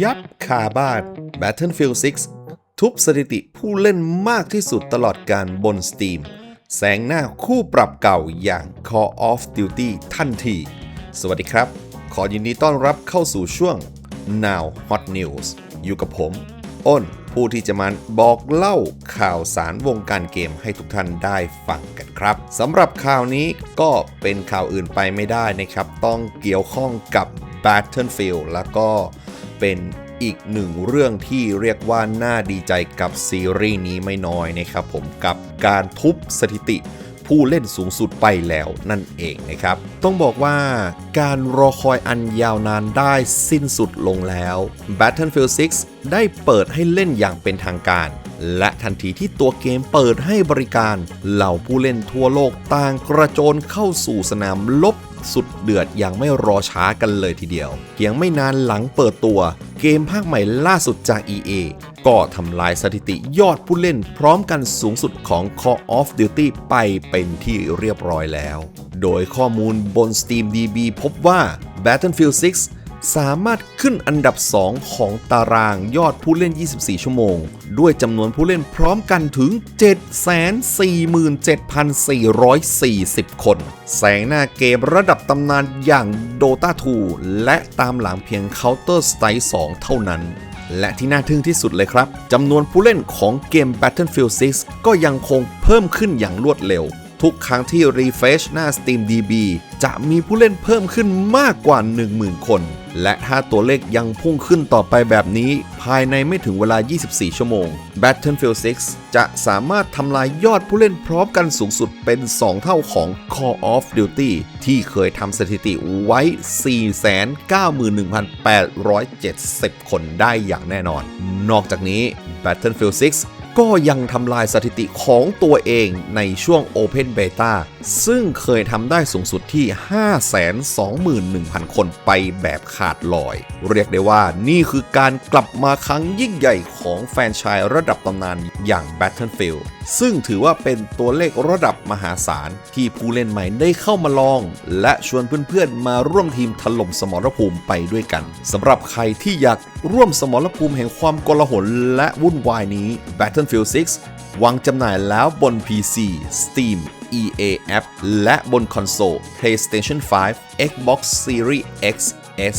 ยับคาบ้าน Battlefield 6 ทุบสถิติผู้เล่นมากที่สุดตลอดการบน Steam แสงหน้าคู่ปรับเก่าอย่าง Call of Duty ทันที สวัสดีครับ ขอยินดีต้อนรับเข้าสู่ช่วง Now Hot News อยู่กับผม อ้น ผู้ที่จะมาบอกเล่าข่าวสารวงการเกมให้ทุกท่านได้ฟังกันครับสำหรับข่าวนี้ก็เป็นข่าวอื่นไปไม่ได้นะครับ ต้องเกี่ยวข้องกับ Battlefield แล้วก็ เป็นอีกหนึ่งเรื่องที่เรียกว่าน่าดีใจกับซีรีส์นี้ไม่น้อยนะครับผมกับการทุบสถิติผู้เล่นสูงสุดไปแล้วนั่นเองนะครับ ต้องบอกว่าการรอคอยอันยาวนานได้สิ้นสุดลงแล้ว Battlefield 6 ได้เปิดให้เล่นอย่างเป็นทางการ และทันทีที่ตัวเกมเปิดให้บริการ เหล่าผู้เล่นทั่วโลกต่างกระโจนเข้าสู่สนามลบ สุดเดือดอย่างไม่รอช้ากันเลยทีเดียว เพียงไม่นานหลังเปิดตัว เกมภาคใหม่ล่าสุดจาก EA ก็ทำลายสถิติยอดผู้เล่นพร้อมกันสูงสุดของ Call of Duty ไปเป็นที่เรียบร้อยแล้ว โดยข้อมูลบน Steam DB พบว่า Battlefield 6 สามารถขึ้นอันดับ 2 ของตารางยอดผู้เล่น 24 ชั่วโมง ด้วยจำนวนผู้เล่นพร้อมกันถึง 747,440 คน แสงหน้าเกมระดับตำนานอย่าง Dota 2 และตามหลังเพียง Counter Strike 2 เท่านั้นและที่น่าทึ่งที่สุดเลยครับ จำนวนผู้เล่นของเกม Battlefield 6 ก็ยังคงเพิ่มขึ้นอย่างรวดเร็ว ทุกครั้งที่ refresh หน้า Steam DB จะมีผู้เล่นเพิ่มขึ้นมากกว่า 10,000 คน และถ้าตัวเลขยังพุ่งขึ้นต่อไปแบบนี้ ภายในไม่ถึงเวลา 24 ชั่วโมง Battlefield 6 จะสามารถทำลายยอดผู้เล่นพร้อมกันสูงสุดเป็น 2 เท่าของ Call of Duty ที่เคยทำสถิติไว้ 491,870 คนได้อย่างแน่นอน นอกจากนี้ Battlefield 6 ก็ยังทำลายสถิติของตัวเองในช่วง Open Beta ซึ่งเคยทำได้สูงสุดที่ 521,000 คนไปแบบขาดลอย เรียกได้ว่านี่คือการกลับมาครั้งยิ่งใหญ่ของแฟนชายระดับตำนานอย่าง Battlefield ซึ่งถือว่าเป็นตัวเลขระดับมหาศาล ที่ผู้เล่นใหม่ได้เข้ามาลอง และชวนเพื่อนๆ มาร่วมทีมถล่มสมรภูมิไปด้วยกันสำหรับใครที่อยากร่วมสมรภูมิแห่งความกลาหลและวุ่นวายนี้ Battlefield 6 วางจำหน่ายแล้วบน PC Steam EA App และบนคอนโซล PlayStation 5 Xbox Series X S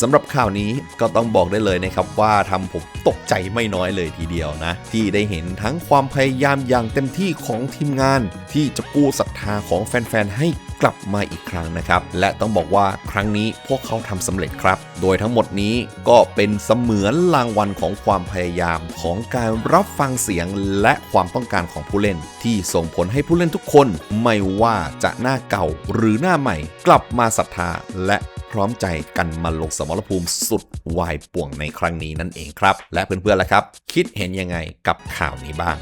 สำหรับข่าวนี้ก็ต้องบอกได้เลยนะครับว่าทำผมตกใจไม่น้อยเลยทีเดียวนะ ที่ได้เห็นทั้งความพยายามอย่างเต็มที่ของทีมงาน ที่จะกู้ศรัทธาของแฟนๆให้กลับมาอีกครั้งนะครับ และต้องบอกว่าครั้งนี้พวกเขาทำสำเร็จครับ โดยทั้งหมดนี้ก็เป็นเสมือนรางวัลของความพยายามของการรับฟังเสียงและความต้องการของผู้เล่น ที่ส่งผลให้ผู้เล่นทุกคน ไม่ว่าจะหน้าเก่าหรือหน้าใหม่ กลับมาศรัทธาและ พร้อมใจกันมาลงสมรภูมิสุดวายป่วงในครั้งนี้นั่นเองครับ และเพื่อนๆล่ะครับ คิดเห็นยังไงกับข่าวนี้บ้าง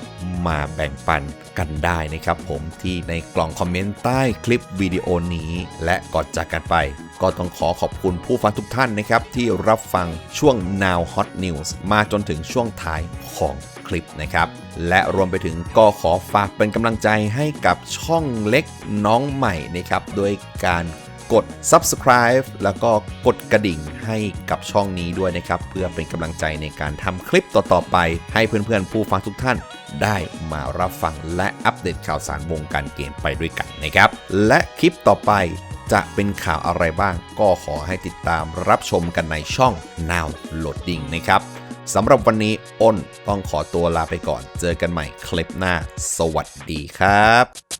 มาแบ่งปันกันได้นะครับผมที่ในกล่องคอมเมนต์ใต้คลิปวิดีโอนี้ และก่อนจากกันไป ก็ต้องขอขอบคุณผู้ฟังทุกท่านนะครับ ที่รับฟังช่วง Now Hot News มาจนถึงช่วงท้ายของคลิปนะครับ และรวมไปถึงก็ขอฝากเป็นกำลังใจให้กับช่องเล็กน้องใหม่นะครับโดยการ กด subscribe แล้วก็กดกระดิ่งให้กับช่องนี้ด้วยนะครับ เพื่อเป็นกำลังใจในการทำคลิปต่อๆไป ให้เพื่อนๆผู้ฟังทุกท่านได้มารับฟังและอัปเดตข่าวสารวงการเกมไปด้วยกันนะครับ และคลิปต่อไปจะเป็นข่าวอะไรบ้าง ก็ขอให้ติดตามรับชมกันในช่อง Now Loading นะครับสำหรับวันนี้อ้นต้องขอตัวลาไปก่อน เจอกันใหม่คลิปหน้า สวัสดีครับ